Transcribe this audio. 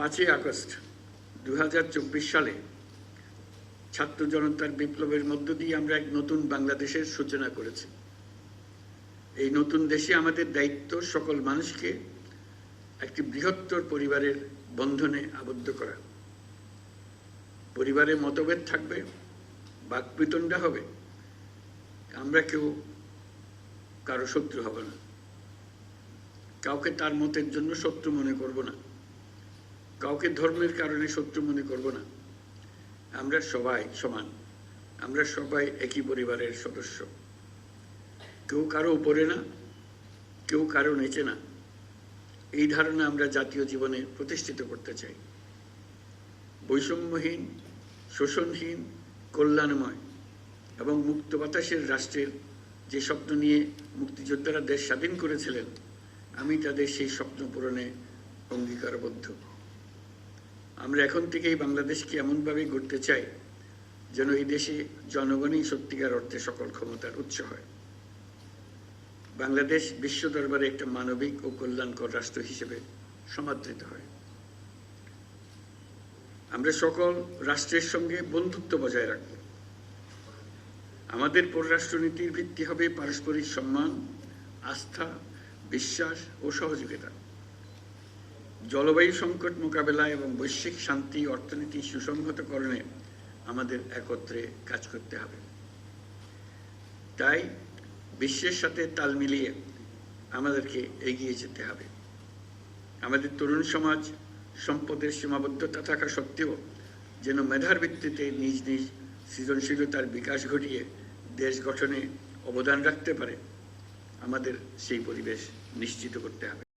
পাঁচই আগস্ট দু হাজার চব্বিশ সালে ছাত্র জনতার বিপ্লবের মধ্য দিয়ে আমরা এক নতুন বাংলাদেশের সূচনা করেছি। এই নতুন দেশে আমাদের দায়িত্ব সকল মানুষকে একটি বৃহত্তর পরিবারের বন্ধনে আবদ্ধ করা। পরিবারে মতভেদ থাকবে বাকবিতণ্ডা হবে, আমরা কেউ কারও শত্রু হব না। কাউকে তার মতের জন্য শত্রু মনে করব না। কাউকে ধর্মের কারণে শত্রু মনে করব না। আমরা সবাই সমান। আমরা সবাই একই পরিবারের সদস্য। কেউ কারও উপরে না, কেউ কারও নিচে না। এই ধারণা আমরা জাতীয় জীবনে প্রতিষ্ঠিত করতে চাই। বৈষম্যহীন, শোষণহীন, কল্যাণময় এবং মুক্ত বাতাসের রাষ্ট্রের যে স্বপ্ন নিয়ে মুক্তিযোদ্ধারা দেশ স্বাধীন করেছিলেন, আমি তাদের সেই স্বপ্ন পূরণে অঙ্গীকারবদ্ধ। আমরা এখন থেকেই বাংলাদেশকে এমনভাবে গড়তে চাই যেন এই দেশে জনগণই সত্যিকার অর্থে সকল ক্ষমতার উৎস হয়। বাংলাদেশ বিশ্ব দরবারে একটা মানবিক ও কল্যাণকর রাষ্ট্র হিসেবে সমাদৃত হয়। আমরা সকল রাষ্ট্রের সঙ্গে বন্ধুত্ব বজায় রাখব। আমাদের পররাষ্ট্রনীতির ভিত্তি হবে পারস্পরিক সম্মান, আস্থা, বিশ্বাস ও সহযোগিতা। জলবায়ু সংকট মোকাবেলা এবং বৈশ্বিক শান্তি, অর্থনীতি সুসংহতকরণে আমাদের একত্রে কাজ করতে হবে। তাই বিশ্বের সাথে তাল মিলিয়ে আমাদেরকে এগিয়ে যেতে হবে। আমাদের তরুণ সমাজ সম্পদের সীমাবদ্ধতা থাকা সত্ত্বেও যেন মেধার ভিত্তিতে নিজ নিজ সৃজনশীলতার বিকাশ ঘটিয়ে দেশ গঠনে অবদান রাখতে পারে, আমাদের সেই পরিবেশ নিশ্চিত করতে হবে।